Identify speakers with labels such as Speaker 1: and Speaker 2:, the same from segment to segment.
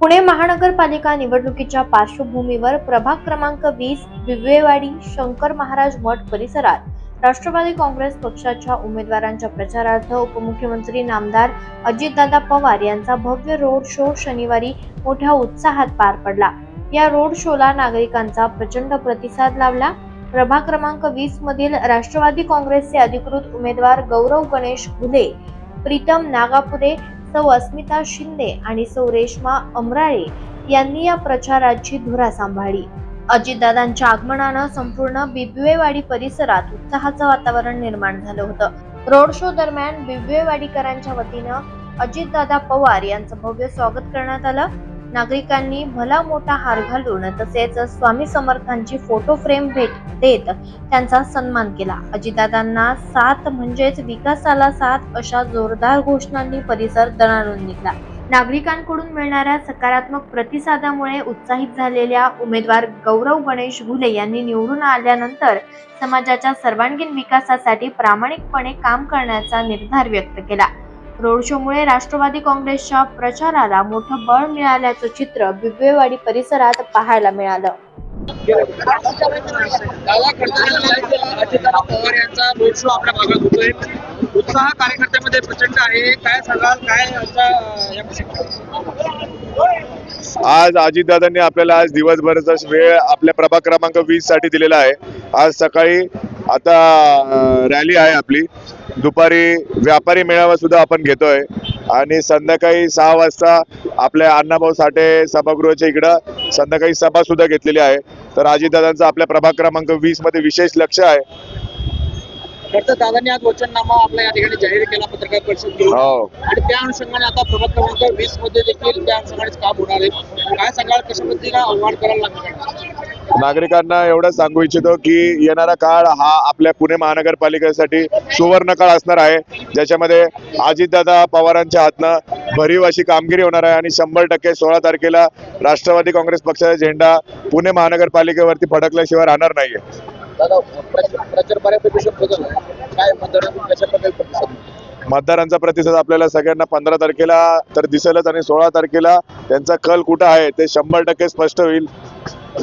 Speaker 1: पुणे महानगरपालिका निवडणुकीच्या पार्श्वभूमीवर प्रभाग क्रमांक वीस विवेवाडी शंकर महाराज मठ परिसरात राष्ट्रवादी काँग्रेस पक्षाच्या उमेदवारांच्या प्रचारार्थ उपमुख्यमंत्री नामदार अजितदादा पवार यांचा भव्य रोड शो शनिवारी मोठ्या उत्साहात पार पडला. या रोड शोला नागरिकांचा प्रचंड प्रतिसाद लाभला. प्रभाग क्रमांक वीस मधील राष्ट्रवादी काँग्रेसचे अधिकृत उमेदवार गौरव गणेश घुले प्रीतम नागापुरे सौ अस्मिता शिंदे आणि सौ रेश्मा अमराळे यांनी या प्रचाराची धुरा सांभाळली. अजितदादांच्या आगमनानं संपूर्ण बिबवेवाडी परिसरात उत्साहाचं वातावरण निर्माण झालं होतं. रोड शो दरम्यान बिबवेवाडीकरांच्या वतीनं अजितदादा पवार यांचं भव्य स्वागत करण्यात आलं. नागरिकांनी भला मोठा हार घालून तसेच स्वामी समर्थांची फोटो फ्रेम भेट देत त्यांचा सन्मान केला. अजितदादांना साथ म्हणजेच विकासाला साथ अशा जोरदार घोषणांनी परिसर दणाणून निघला. नागरिकांकडून मिळणाऱ्या सकारात्मक प्रतिसादामुळे उत्साहित झालेल्या उमेदवार गौरव गणेश घुले यांनी निवडून आल्यानंतर समाजाच्या सर्वांगीण विकासासाठी प्रामाणिकपणे काम करण्याचा निर्धार व्यक्त केला. रोड शोमुळे राष्ट्रवादी काँग्रेसच्या प्रचाराला मोठं बळ मिळाल्याचं चित्र बिबवेवाडी परिसरात पाहायला मिळालं.
Speaker 2: दादा खडसे अजितदादा पवार यांचा रोड शो आपल्या भागात होतोय. उत्साह कार्यकर्त्यामध्ये प्रचंड आहे. काय सांगाल? काय
Speaker 3: आज अजितदादांनी आपल्याला आज दिवसभराचा वेळ आपल्या प्रभाग क्रमांक वीससाठी दिलेला आहे. आज सकाळी आता रॅली आहे आपली. दुपारी व्यापारी मेळावा सुद्धा आपण घेतोय. आणि संध्याकाळी सहा वाजता आपल्या अण्णाभाऊ साठे सभागृहाच्या इकडं संध्याकाळी सभा सुद्धा घेतलेली आहे. तर अजितदादांचं आपल्या प्रभाग क्रमांक वीसमध्ये विशेष लक्ष आहे.
Speaker 2: दादांनी आज वचननामा आपल्या या ठिकाणी जाहीर केला पत्रकार परिषद घेऊन.
Speaker 3: हो.
Speaker 2: आणि त्या अनुषंगाने आता प्रभाग क्रमांक वीसमध्ये देखील त्या अनुषंगाने काम होणार आहे. काय सांगाल कशा पद्धतीने आव्हान करायला लागणार
Speaker 3: नागरिकांना एवढं सांगू इच्छितो की येणारा काळ हा आपल्या पुणे महानगरपालिकेसाठी सुवर्ण काळ असणार आहे. ज्याच्यामध्ये अजितदादा पवारांच्या हातनं भरीव अशी कामगिरी होणार आहे आणि शंभर टक्के सोळा तारखेला राष्ट्रवादी काँग्रेस पक्षाचा झेंडा पुणे महानगरपालिकेवरती फडकल्याशिवाय राहणार नाहीये? मतदारांचा प्रतिसाद आपल्याला सगळ्यांना पंधरा तारखेला तर दिसेलच आणि सोळा तारखेला त्यांचा कल कुठं आहे ते शंभर टक्के स्पष्ट होईल.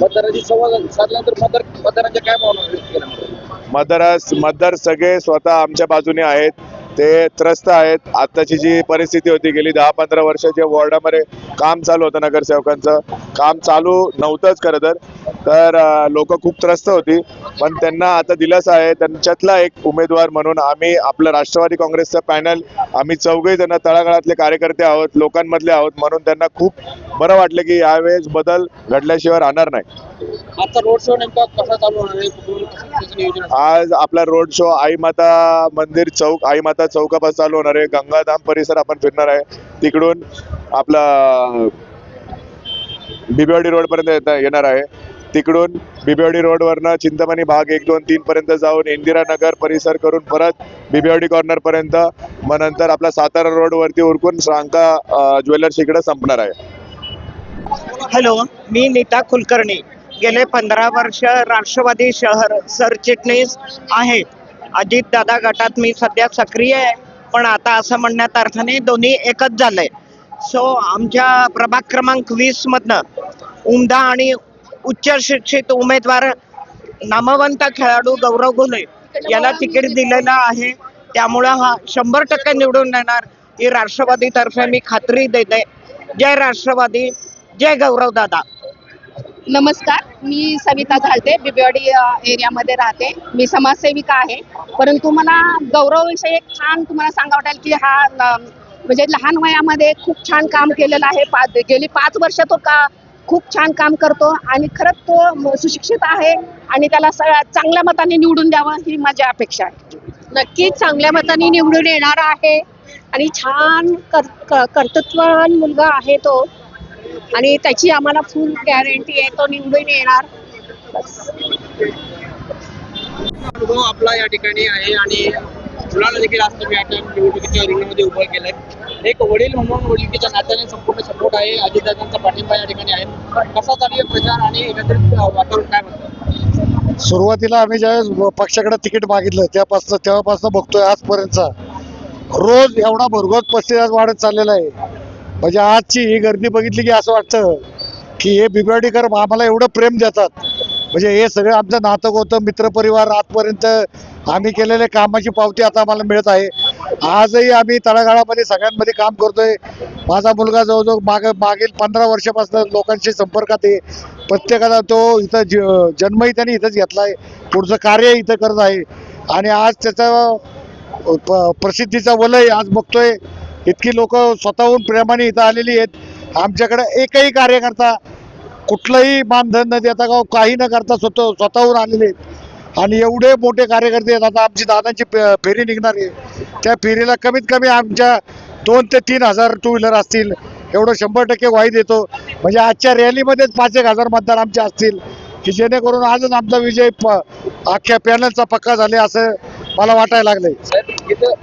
Speaker 2: मतदारांशी संवाद साधल्यानंतर मतदार मतदारांच्या काय भावना व्यक्त केल्या
Speaker 3: मतदारास मतदार सगळे स्वतः आमच्या बाजूने आहेत. ते त्रस्त आहेत. आत्ताची जी परिस्थिती होती गेली दहा पंधरा वर्षाच्या वॉर्डामध्ये काम चालू होतं नगरसेवकांचं. काम चालू नव्हतंच खरं तर. तर लोक खूप त्रस्त होती. पण त्यांना आता दिलासा आहे. त्यांच्यातला एक उमेदवार म्हणून आम्ही आपलं राष्ट्रवादी काँग्रेसचं पॅनल आम्ही चौघही जण तळागाळातले कार्यकर्ते आहोत लोकांमधले आहोत. म्हणून त्यांना खूप बरं वाटलं की यावेळेस बदल घडल्याशिवाय राहणार नाही.
Speaker 2: रोड शो नेमका कसा चालू?
Speaker 3: आज आपला रोड शो आई माता मंदिर चौक आई माता चौकापासून चालू होणार आहे. गंगाधाम परिसर आपण फिरणार आहे. तिकडून आपला बिबेवाडी रोड पर्यंत येता येणार आहे. तिकडून बिबेवाडी रोडवरनं चिंतामणी भाग एक दोन तीन पर्यंत जाऊन इंदिरानगर परिसर करून परत बिबेवाडी कॉर्नर पर्यंत. मग नंतर आपला सातारा रोड वरती उरकून श्रांका ज्वेलर्स इकडे संपणार आहे.
Speaker 4: हॅलो मी नीता कुलकर्णी. गेले पंधरा वर्ष राष्ट्रवादी शहर सरचिटणीस आहे. अजितदादा गटात मी सध्या सक्रिय आहे पण आता असं म्हणण्यात अर्थाने दोन्ही एकच झालंय. सो आमच्या प्रभाग क्रमांक वीस मधनं उमदा आणि उच्च शिक्षित उमेदवार नामवंत खेळाडू गौरव घुले याला तिकीट दिलेलं आहे. त्यामुळं हा शंभर टक्के निवडून येणार. ही राष्ट्रवादीतर्फे मी खात्री देते. जय राष्ट्रवादी जय गौरव दादा.
Speaker 5: नमस्कार मी सविता झालते. बिबेवाडी एरियामध्ये राहते. मी समाजसेविका आहे. परंतु मला गौरवविषयी एक छान तुम्हाला सांगा वाटेल की हा म्हणजे लहान वयामध्ये खूप छान काम केलेलं आहे. पाच गेली पाच वर्ष तो का खूप छान काम करतो आणि खरंच तो सुशिक्षित आहे आणि त्याला चांगल्या मताने निवडून द्यावं ही माझी अपेक्षा आहे.
Speaker 6: नक्कीच चांगल्या मताने निवडून येणार आहे आणि छान कर कर्तृत्ववान मुलगा आहे तो. आणि त्याची आम्हाला फुल गॅरंटी आहे तो निवडून येणार. बस.
Speaker 2: अनुभव आपला या ठिकाणी आहे आणि मुलाला देखील आज तुम्ही आता निवडणुकीच्या रिंगणामध्ये उभं केलंय. एक वडील म्हणून वडिलकीच्या नात्याने संपूर्ण सपोर्ट आहे. अजितदादांचा पाठिंबा या ठिकाणी आहे. कसा चालू आहे प्रचार आणि एकत्रित वातावरण काय म्हणतं?
Speaker 7: सुरुवातीला आम्ही ज्यावेळेस पक्षाकडे तिकीट मागितलं त्यापासून तेव्हापासून बघतोय आजपर्यंतचा. रोज एवढा भरघोस प्रतिसाद वाढत चाललेला आहे. म्हणजे आजची ही गर्दी बघितली की असं वाटतं की हे बिबवेवाडीकर आम्हाला एवढं प्रेम देतात. म्हणजे हे सगळं आमचं नातं होतं. मित्रपरिवार आजपर्यंत आम्ही केलेल्या कामाची पावती आता आम्हाला मिळत आहे. आजही आम्ही तळागाळामध्ये सगळ्यांमध्ये काम करतोय. माझा मुलगा जवळजवळ माग मागील पंधरा वर्षापासून लोकांशी संपर्कात आहे. प्रत्येकाला तो इथं ज जन्मही त्यांनी इथंच घेतला आहे पुढचं कार्य इथं करत आहे. आणि आज त्याचा प- प्रसिद्धीचा वलय आज बघतोय. इतकी लोक स्वतःहून प्रेमाने इथं आलेली आहेत. आमच्याकडं एकही कार्यकर्ता कुठलंही मानधन न देता का काही न करता स्वतः स्वतःहून आलेले आणि एवढे मोठे कार्यकर्ते आहेत. आता आमची दादांची फेरी निघणार आहे. त्या फेरीला कमीत कमी आमच्या दोन ते तीन हजार टू व्हीलर असतील. एवढं शंभर टक्के वाई देतो म्हणजे आजच्या रॅलीमध्येच पाच एक हजार मतदार आमचे असतील. की जेणेकरून आजच आमचा विजय अख्ख्या पॅनलचा पक्का झाले असं मला वाटायला
Speaker 2: इथं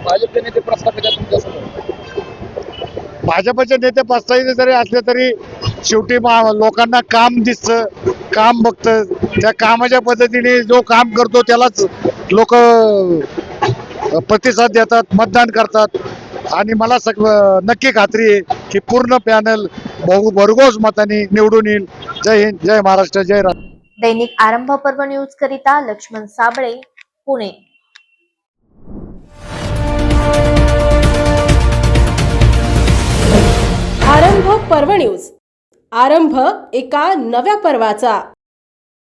Speaker 7: भाजपचे नेते पाचताही जरी असले तरी शेवटी मा- लोकांना काम दिसतं काम बघतं. त्या कामाच्या पद्धतीने जो काम करतो त्यालाच लोक प्रतिसाद देतात मतदान करतात. आणि मला सग नक्की खात्री आहे की पूर्ण पॅनल बहु भरघोस मताने निवडून येईल. जय हिंद जय महाराष्ट्र जय राष्ट्र
Speaker 1: दैनिक आरंभ पर्व न्यूज करिता लक्ष्मण साबळे पुणे.
Speaker 8: आरंभ पर्व न्यूज. आरंभ एका नव्या पर्वाचा.